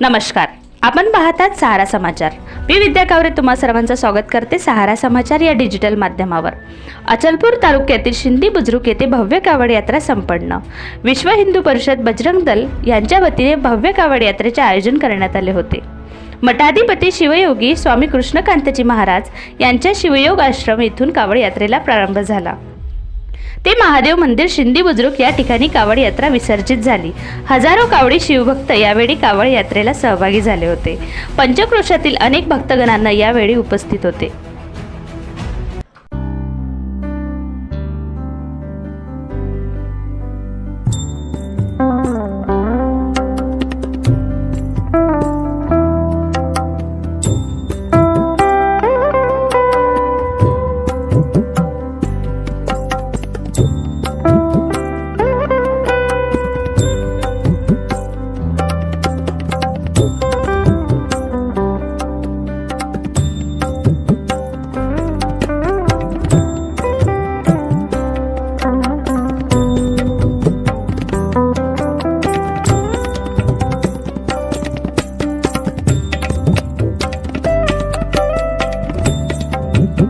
नमस्कार. आपण पाहतात सहारा समाचार. मी विद्या कावरे तुम्हा सर्वांचं स्वागत करते सहारा समाचार या डिजिटल माध्यमावर. अचलपूर तालुक्यातील शिंदी बुजरुक येथे भव्य कावड यात्रा संपन्न. विश्व हिंदू परिषद बजरंग दल यांच्या वतीने भव्य कावड यात्रेचे आयोजन करण्यात आले होते. मठाधिपती शिवयोगी स्वामी कृष्णकांतजी महाराज यांच्या शिवयोग आश्रम येथून कावड यात्रेला प्रारंभ झाला. ते महादेव मंदिर शिंदी बुद्रुक या ठिकाणी कावड यात्रा विसर्जित झाली. हजारो कावडी शिवभक्त यावेळी कावड यात्रेला सहभागी झाले होते. पंचक्रोशातील अनेक भक्तगणांना यावेळी उपस्थित होते. जय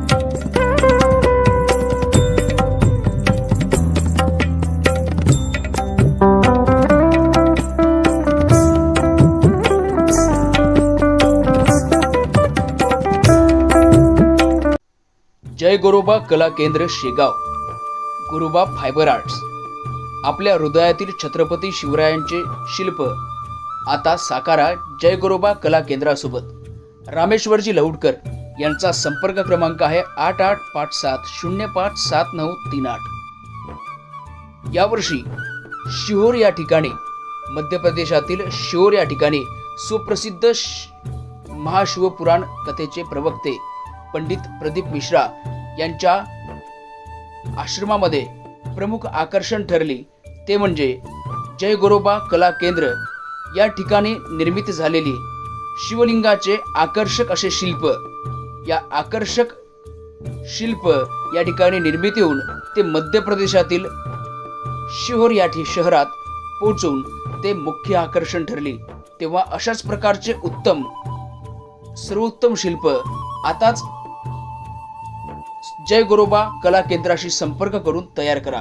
गोरोबा कला केंद्र शेगाव. गुरुबा fibre arts. आपल्या हृदयातील छत्रपती शिवरायांचे शिल्प. आता साकारा जय गोरोबा कला केंद्रासोबत. रामेश्वरजी लौडकर यांचा संपर्क क्रमांक आहे आठ आठ पाच सात शून्य पाच सात नऊ तीन आठ. यावर्षी शिहोर या ठिकाणी मध्य प्रदेशातील शिहोर या ठिकाणी सुप्रसिद्ध महाशिवपुराण कथेचे प्रवक्ते पंडित प्रदीप मिश्रा यांच्या आश्रमामध्ये प्रमुख आकर्षण ठरली. ते म्हणजे जय गोरोबा कला केंद्र या ठिकाणी निर्मित झालेली शिवलिंगाचे आकर्षक असे शिल्प या आकर्षक शिल्प या ठिकाणी निर्मिती होऊन ते मध्य प्रदेशातील शिहोर या शहरात पोहोचून ते मुख्य आकर्षण ठरली. तेव्हा अशाच प्रकारचे उत्तम सर्वोत्तम शिल्प आताच जय गोरोबा कला केंद्राशी संपर्क करून तयार करा.